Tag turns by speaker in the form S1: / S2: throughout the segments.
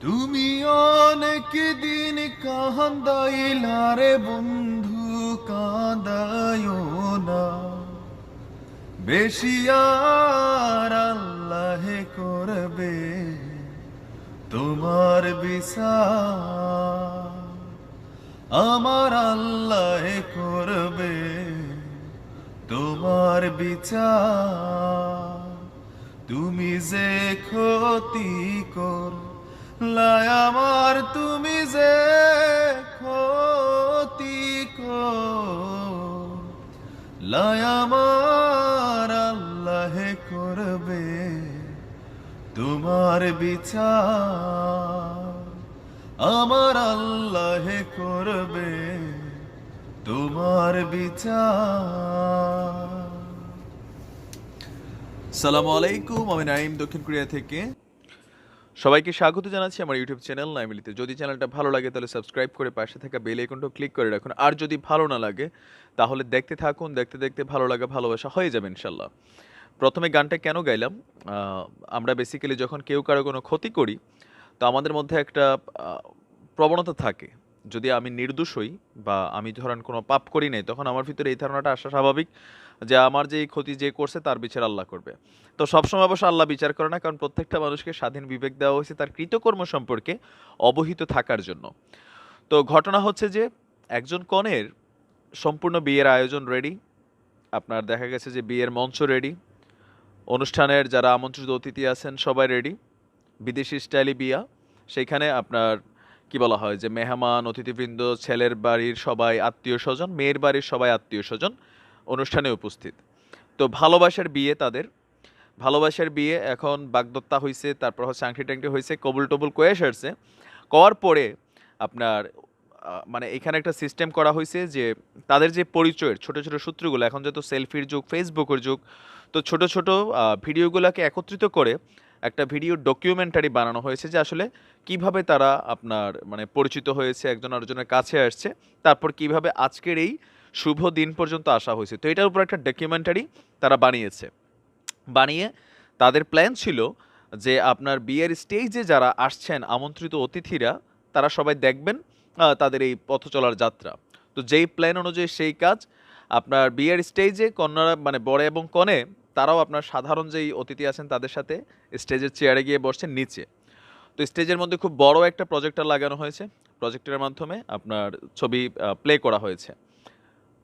S1: তুমি অনেক দিন কান্দাইলারে বন্ধু কাঁদায়ো না। বেশি আর আল্লাহ করবে তোমার বিচার। আমার আল্লাহ করবে তোমার বিচার। তুমি যে ক্ষতি কর লাই আমার তুমি যে ক্ষতি লাই আমার আল্লাহ করবে তোমার বিচার। আমার আল্লাহ করবে তোমার বিচার। সালামু আলাইকুম, আমি নাইম দক্ষিণ কোরিয়া থেকে। সবাইকে স্বাগত জানাচ্ছি আমার ইউটিউব চ্যানেল নাইমিলিতে। যদি চ্যানেলটা ভালো লাগে, তাহলে সাবস্ক্রাইব করে পাশে থাকা বেল আইকনটা ক্লিক করে রাখুন। আর যদি ভালো না লাগে, তাহলে দেখতে থাকুন, দেখতে দেখতে ভালো লাগা, ভালোবাসা হয়ে যাবে ইনশাল্লাহ। প্রথমে গানটা কেন গাইলাম? আমরা বেসিক্যালি যখন কেউ কারও কোনো ক্ষতি করি, তো আমাদের মধ্যে একটা প্রবণতা থাকে। যদি আমি নির্দোষ হই বা আমি ধরেন কোনো পাপ করি নাই, তখন আমার ভিতরে এই ধারণাটা আসা স্বাভাবিক। যে আমার যে ক্ষতি যে করছে তার বিচার আল্লাহ করবে। তো সবসময় অবশ্য আল্লাহ বিচার করে না, কারণ প্রত্যেকটা মানুষকে স্বাধীন বিবেক দেওয়া হয়েছে তার কৃতকর্ম সম্পর্কে অবহিত থাকার জন্য। তো ঘটনা হচ্ছে যে একজন কনের সম্পূর্ণ বিয়ের আয়োজন রেডি আপনার দেখা গেছে যে বিয়ের মঞ্চ রেডি অনুষ্ঠানের যারা আমন্ত্রিত অতিথি আছেন সবাই রেডি বিদেশি স্টাইলি বিয়া সেইখানে আপনার কি বলা হয় যে মেহমান, অতিথিবৃন্দ, ছেলের বাড়ির সবাই আত্মীয় স্বজন, মেয়ের বাড়ির সবাই আত্মীয় স্বজন অনুষ্ঠানে উপস্থিত। তো ভালোবাসার বিয়ে তাদের। ভালোবাসার বিয়ে এখন বাগদত্তা হয়েছে তারপর হচ্ছে আংটি টাংটি হয়েছে কবুল টবুল কয়ে সারছে। করার পরে আপনার মানে এখানে একটা সিস্টেম করা হয়েছে যে তাদের যে পরিচয়ের ছোট ছোট সূত্রগুলো, এখন যেহেতু সেলফির যুগ ফেসবুকের যুগ, তো ছোট ছোট ভিডিওগুলোকে একত্রিত করে একটা ভিডিও ডকুমেন্টারি বানানো হয়েছে যে আসলে কীভাবে তারা আপনার মানে পরিচিত হয়েছে, একজন আরেকজনের কাছে আসছে, তারপর কীভাবে আজকের এই শুভ দিন পর্যন্ত আসা হয়েছে। তো এটার উপর একটা ডকুমেন্টারি তারা বানিয়েছে। বানিয়ে তাদের প্ল্যান ছিল যে আপনার বিয়ের স্টেজে যারা আসছেন আমন্ত্রিত অতিথিরা, তারা সবাই দেখবেন তাদের এই পথ চলার যাত্রা। তো যেই প্ল্যান অনুযায়ী সেই কাজ, আপনার বিয়ের স্টেজে কন্যারা মানে বরে এবং কনে, তারাও আপনার সাধারণ যেই অতিথি আছেন তাদের সাথে স্টেজের চেয়ারে গিয়ে বসছেন নিচে। তো স্টেজের মধ্যে খুব বড় একটা প্রজেক্টর লাগানো হয়েছে। প্রজেক্টরের মাধ্যমে আপনার ছবি প্লে করা হয়েছে।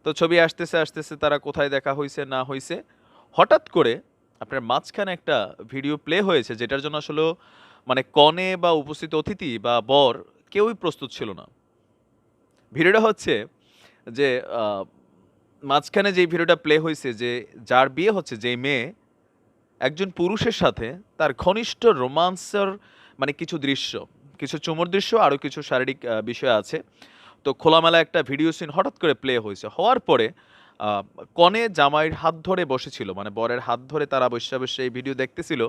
S1: তো ছবি আসতেছে আসতেছে, তারা কোথায় দেখা হয়েছে না হয়েছে হঠাৎ করে আপনার মাঝখানে একটা ভিডিও প্লে হয়েছে, যেটার জন্য আসলে মানে কনে বা উপস্থিত অতিথি বা বর কেউই প্রস্তুত ছিল না। ভিডিওটা হচ্ছে যে মাঝখানে যে ভিডিওটা প্লে হয়েছে যে যার বিয়ে হচ্ছে যে মেয়ে একজন পুরুষের সাথে তার ঘনিষ্ঠ রোমান্সের মানে কিছু দৃশ্য, কিছু চুমুর দৃশ্য আরও কিছু শারীরিক বিষয় আছে। তো খোলামেলা একটা ভিডিও সিন হঠাৎ করে প্লে হয়েছে। হওয়ার পরে কনে জামাইয়ের হাত ধরে বসেছিল মানে বরের হাত ধরে তারা বসে বসে এই ভিডিও দেখতেছিল।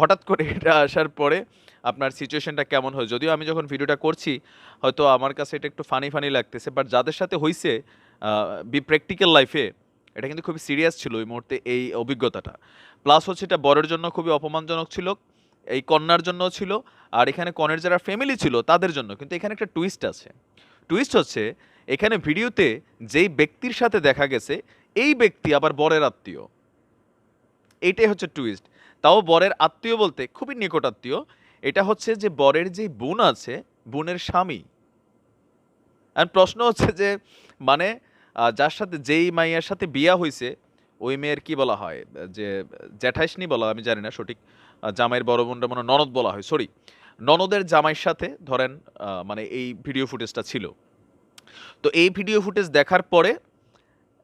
S1: হঠাৎ করে এটা আসার পরে আপনার সিচুয়েশনটা কেমন হয় যদিও আমি যখন ভিডিওটা করছি, হয়তো আমার কাছে এটা একটু ফানি ফানি লাগতেছে বাট যাদের সাথে হয়েছে বি প্র্যাকটিক্যাল লাইফে এটা কিন্তু খুবই সিরিয়াস ছিল ওই মুহূর্তে এই অভিজ্ঞতাটা। প্লাস হচ্ছে এটা বরের জন্য খুবই অপমানজনক ছিল, এই কন্যার জন্য ছিল, আর এখানে কনের যারা ফ্যামিলি ছিল, তাদের জন্য। কিন্তু এখানে একটা টুইস্ট আছে। টুইস্ট হচ্ছে, এখানে ভিডিওতে যেই ব্যক্তির সাথে দেখা গেছে, এই ব্যক্তি আবার বরের আত্মীয়। এইটাই হচ্ছে টুইস্ট তাও বরের আত্মীয় বলতে খুবই নিকট আত্মীয় এটা হচ্ছে যে বরের যে বোন আছে, বোনের স্বামী। আর প্রশ্ন হচ্ছে যে মানে যার সাথে যেই মাইয়ার সাথে বিয়া হয়েছে ওই মেয়ের কি বলা হয়? যে জ্যাঠাইশনি বলা আমি জানি না সঠিক জামাইয়ের বড় বোনটা মনে ননদ বলা হয় সরি ননদের জামাইয়ের সাথে ধরেন মানে এই ভিডিও ফুটেজটা ছিল। তো এই ভিডিও ফুটেজ দেখার পরে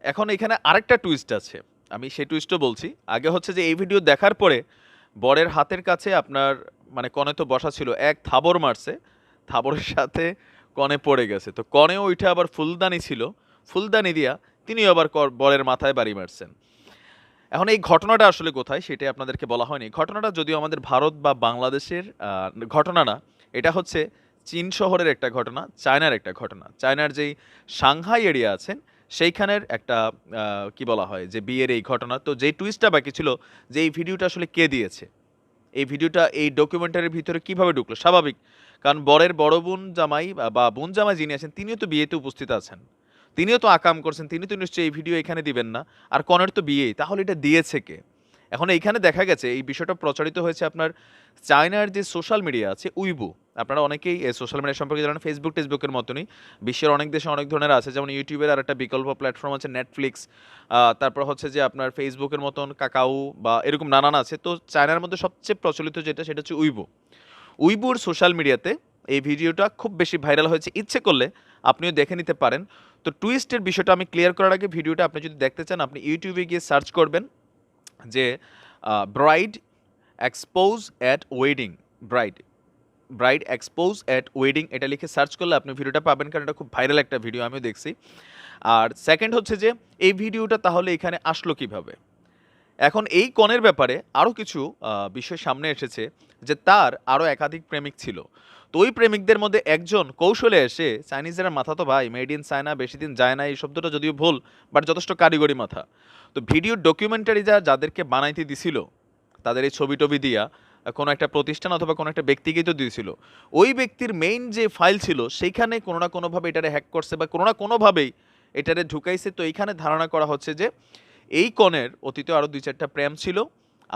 S1: এখন এখানে আরেকটা টুইস্ট আছে। আমি সেই টুইস্টও বলছি। আগে হচ্ছে যে এই ভিডিও দেখার পরে বরের হাতের কাছে আপনার মানে কনে তো বসা ছিল, এক থাবর মারছে। থাবরের সাথে কনে পড়ে গেছে। তো কনে ওইটা আবার ফুলদানি ছিল। ফুলদানি দিয়া তিনি আবার বরের মাথায় বাড়ি মারছেন। এখন এই ঘটনাটা আসলে কোথায় সেটাই আপনাদেরকে বলা হয়নি। ঘটনাটা যদিও আমাদের ভারত বা বাংলাদেশের ঘটনা না, এটা হচ্ছে চীন শহরের একটা ঘটনা, চায়নার একটা ঘটনা। চায়নার যেই সাংহাই এরিয়া আছেন, সেইখানের একটা কি বলা হয়, যে বিয়ের এই ঘটনা। তো যেই টুইস্টটা বাকি ছিল, যে এই ভিডিওটা আসলে কে দিয়েছে? এই ভিডিওটা, এই ডকুমেন্টারির ভিতরে কীভাবে ঢুকলো? স্বাভাবিক। কারণ বরের বড় বোন জামাই বা বোন জামাই যিনি আছেন, তিনিও তো বিয়েতে উপস্থিত আছেন। তিনিও তো আকাম করছেন, তিনি তো নিশ্চয়ই এই ভিডিও এখানে দিবেন না। আর কনের তো বিয়েই, তাহলে এটা দিয়েছে কে? এখন এইখানে দেখা গেছে, এই বিষয়টা প্রচারিত হয়েছে আপনার চায়নার যে সোশ্যাল মিডিয়া আছে উইবু। আপনারা অনেকেই সোশ্যাল মিডিয়া সম্পর্কে জানেন, ফেসবুক, টেসবুকের মতনই। বিশ্বের অনেক দেশে অনেক ধরনের আছে, যেমন ইউটিউবের আর একটা বিকল্প প্ল্যাটফর্ম আছে নেটফ্লিক্স তারপর হচ্ছে যে আপনার ফেসবুকের মতন কাকাউ বা এরকম নানান আছে। তো চায়নার মধ্যে সবচেয়ে প্রচলিত যেটা, সেটা হচ্ছে উইবু। উইবুর সোশ্যাল মিডিয়াতে এই ভিডিওটা খুব বেশি ভাইরাল হয়েছে। ইচ্ছে করলে আপনিও দেখে নিতে পারেন। তো টুইস্টের বিষয়টা আমি ক্লিয়ার করার আগে ভিডিওটা আপনি যদি দেখতে চান, আপনি ইউটিউবে গিয়ে সার্চ করবেন যে bride expose at wedding bride bride expose at wedding এটা লিখে সার্চ করলে আপনি ভিডিওটা পাবেন কারণ এটা খুব ভাইরাল একটা ভিডিও আমিও দেখছি। আর সেকেন্ড হচ্ছে যে, এই ভিডিওটা তাহলে এখানে আসলো কীভাবে? এখন এই কনের ব্যাপারে আরও কিছু বিষয় সামনে এসেছে যে তার আরও একাধিক প্রেমিক ছিল। তো ওই প্রেমিকদের মধ্যে একজন কৌশলে এসে চাইনিজেরা মাথা, তো ভাই, মেড ইন চায়না, বেশি দিন যায় না, এই শব্দটা যদিও ভুল, বাট যথেষ্ট কারিগরি মাথা। তো ভিডিও ডকুমেন্টারি যা যাদেরকে বানাইতে দিছিল, তাদের এই ছবি টবি দিয়া, কোনো একটা প্রতিষ্ঠান অথবা কোনো একটা ব্যক্তিকেই তো দিয়েছিল। ওই ব্যক্তির মেইন যে ফাইল ছিল, সেইখানে কোনো না কোনোভাবে এটারে হ্যাক করছে বা কোনো না কোনোভাবেই এটারে ঢুকাইছে। তো এইখানে ধারণা করা হচ্ছে যে এই কনের অতীতে আরও দুই চারটা প্রেম ছিল,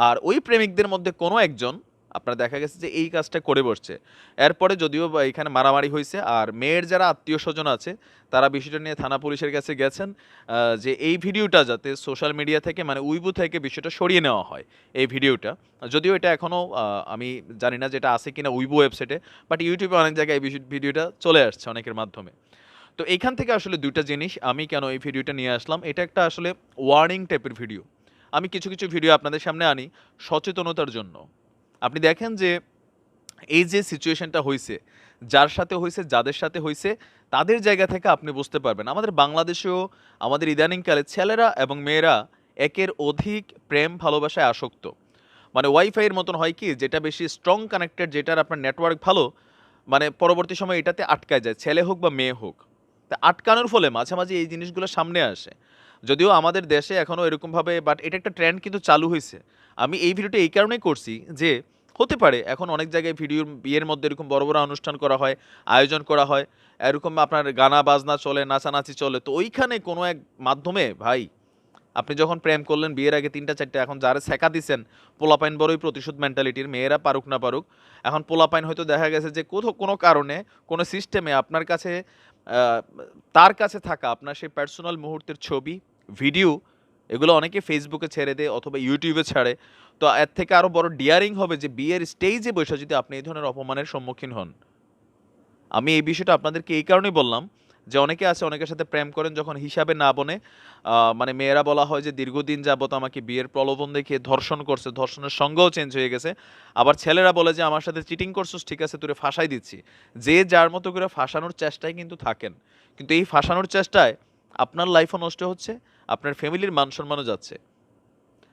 S1: আর ওই প্রেমিকদের মধ্যে কোনো একজন, আপনার দেখা গেছে যে এই কাজটা করে বসছে। এরপরে যদিও এখানে মারামারি হয়েছে, আর মেয়ের যারা আত্মীয় স্বজন আছে, তারা বিষয়টা নিয়ে থানা পুলিশের কাছে গেছেন যে এই ভিডিওটা যাতে সোশ্যাল মিডিয়া থেকে মানে উইবু থেকে বিষয়টা সরিয়ে নেওয়া হয়, এই ভিডিওটা। যদিও এটা এখনও আমি জানি না যেটা আছে কিনা উইবু ওয়েবসাইটে, বাট ইউটিউবে অনেক জায়গায় এই ভিডিওটা চলে আসছে অনেকের মাধ্যমে। তো এইখান থেকে আসলে দুইটা জিনিস, আমি কেন এই ভিডিওটা নিয়ে আসলাম, এটা একটা আসলে ওয়ার্নিং টাইপের ভিডিও আমি কিছু কিছু ভিডিও আপনাদের সামনে আনি সচেতনতার জন্য। আপনি দেখেন যে এই যে সিচুয়েশনটা হয়েছে যার সাথে হয়েছে যাদের সাথে হয়েছে তাদের জায়গা থেকে আপনি বুঝতে পারবেন। আমাদের বাংলাদেশেও, আমাদের ইদানিংকালে ছেলেরা এবং মেয়েরা একের অধিক প্রেম ভালোবাসায় আসক্ত। মানে ওয়াইফাইয়ের মতন হয় কি, যেটা বেশি স্ট্রং কানেক্টেড যেটার আপনার নেটওয়ার্ক ভালো মানে পরবর্তী সময় এটাতে আটকায় যায়, ছেলে হোক বা মেয়ে হোক। তা আটকানোর ফলে মাঝে মাঝে এই জিনিসগুলো সামনে আসে। যদিও আমাদের দেশে এখনও এরকমভাবে বাট এটা একটা ট্রেন্ড কিন্তু চালু হয়েছে। আমি এই ভিডিওটা এই কারণেই করছি যে, হতে পারে এখন অনেক জায়গায় ভিডিওর বিয়ের মধ্যে এরকম বড় বড় অনুষ্ঠান করা হয়, আয়োজন করা হয়, এরকম আপনার গানা, বাজনা চলে, নাচানাচি চলে, তো ওইখানে কোনো এক মাধ্যমে, ভাই, আপনি যখন প্রেম করলেন, বিয়ের আগে তিনটা, চারটা, এখন যারা শেখা দিছেন, পোলাপাইন বড়ই প্রতিশোধ মেন্টালিটির মেয়েরা পারুক না পারুক, এখন পোলাপাইন হয়তো দেখা গেছে যে কোথাও কোনো কারণে, কোনো সিস্টেমে আপনার কাছে তার কাছে থাকা আপনার সেই পার্সোনাল মুহূর্তের ছবি ভিডিও এগুলো অনেকে ফেসবুকে ছেড়ে দেয় অথবা ইউটিউবে ছাড়ে। তো এর থেকে আরও বড় ডিয়ারিং হবে যে বিয়ের স্টেজে বসে যদি আপনি এই ধরনের অপমানের সম্মুখীন হন। আমি এই বিষয়টা আপনাদেরকে এই কারণেই বললাম যে অনেকে আছে, অনেকের সাথে প্রেম করেন যখন হিসাবে না বনে মানে মেয়েরা বলা হয় যে দীর্ঘদিন যাবত আমাকে বিয়ের প্রলোভন দেখিয়ে ধর্ষণ করছে, ধর্ষণের সঙ্গেও চেঞ্জ হয়ে গেছে। আবার ছেলেরা বলে যে, আমার সাথে চিটিং করছিস, ঠিক আছে, তোরে ফাঁসাই দিচ্ছি। যে যার মতো করে ফাঁসানোর চেষ্টায় কিন্তু থাকেন। কিন্তু এই ফাঁসানোর চেষ্টায় আপনার লাইফও নষ্ট হচ্ছে, আপনার ফ্যামিলির মান সম্মানও যাচ্ছে।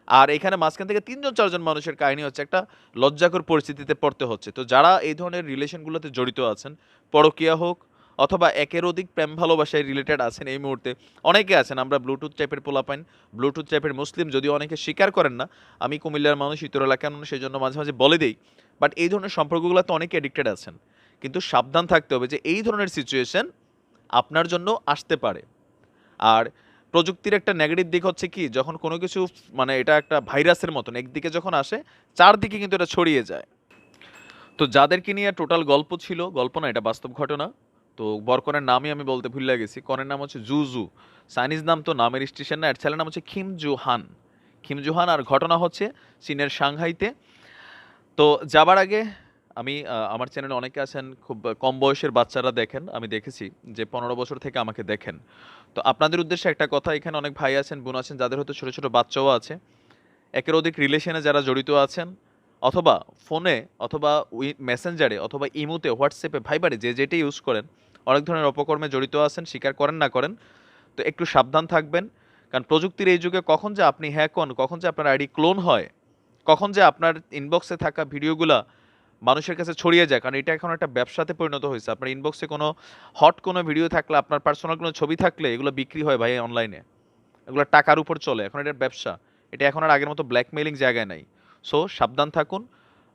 S1: আর এখানে মাঝখান থেকে তিনজন, চারজন মানুষের কাহিনী হচ্ছে, একটা লজ্জাকর পরিস্থিতিতে পড়তে হচ্ছে। তো যারা এই ধরনের রিলেশনগুলোতে জড়িত আছেন, পরকীয়া হোক অথবা একের অধিক প্রেম ভালোবাসায় রিলেটেড আছেন এই মুহূর্তে। অনেকে আছেন, আমরা ব্লুটুথ টাইপের পোলাপাইন ব্লুটুথ টাইপের মুসলিম যদিও অনেকে স্বীকার করেন না, আমি কুমিল্লার মানুষ, ইতর এলাকার মানুষ, সেই জন্য মাঝে মাঝে বলে দিই। বাট এই ধরনের সম্পর্কগুলোতে অনেকে অ্যাডিক্টেড আছেন। কিন্তু সাবধান থাকতে হবে যে এই ধরনের সিচুয়েশন আপনার জন্য আসতে পারে। আর প্রযুক্তির একটা নেগেটিভ দিক হচ্ছে কি, যখন কোনো কিছু মানে এটা একটা ভাইরাসের মতন, একদিকে যখন আসে, চারদিকে কিন্তু এটা ছড়িয়ে যায়। তো যাদেরকে নিয়ে টোটাল গল্প ছিল, গল্প না, এটা বাস্তব ঘটনা। তো বরকনের নামই আমি বলতে ভুলে গেছি। কনের নাম হচ্ছে জুজু। চাইনিজ নাম তো নামের স্টেশন না, এর ছেলের নাম হচ্ছে খিম জুহান। খিম জুহান, আর ঘটনা হচ্ছে চীনের সাংহাইতে। তো যাবার আগে আমি আমার চ্যানেলে অনেকে আছেন, খুব কম বয়সের বাচ্চারা দেখেন, আমি দেখেছি যে পনেরো বছর থেকে আমাকে দেখেন। তো আপনাদের উদ্দেশ্যে একটা কথা, এখানে অনেক ভাই আছেন, বোন আছেন, যাদের হয়তো ছোটো ছোটো বাচ্চাও আছে। একের অধিক রিলেশনে যারা জড়িত আছেন, অথবা ফোনে, অথবা মেসেঞ্জারে, অথবা ইমুতে, হোয়াটসঅ্যাপে, ভাইবারে, যে যেটা ইউজ করেন অনেক ধরনের অপকর্মে জড়িত আছেন, স্বীকার করেন না করেন, তো একটু সাবধান থাকবেন। কারণ প্রযুক্তির এই যুগে কখন যে আপনি হ্যাক হন, কখন যে আপনার আইডি ক্লোন হয়, কখন যে আপনার ইনবক্সে থাকা ভিডিওগুলা মানুষের কাছে ছড়িয়ে যায়, কারণ এটা এখন একটা ব্যবসাতে পরিণত হয়েছে। আপনার ইনবক্সে কোনো হট কোনো ভিডিও থাকলে, আপনার পার্সোনাল কোনো ছবি থাকলে, এগুলো বিক্রি হয় ভাই অনলাইনে এগুলো টাকার উপর চলে, এখন এটার ব্যবসা। এটা এখন আর আগের মতো ব্ল্যাকমেলিং জায়গায় নাই। সো সাবধান থাকুন,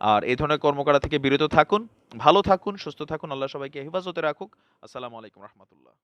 S1: আর এই ধরনের কর্মকাণ্ড থেকে বিরত থাকুন। ভালো থাকুন সুস্থ থাকুন আল্লাহ সবাইকে হেফাজতে রাখুক। আসসালামু আলাইকুম রহমতুল্লাহ।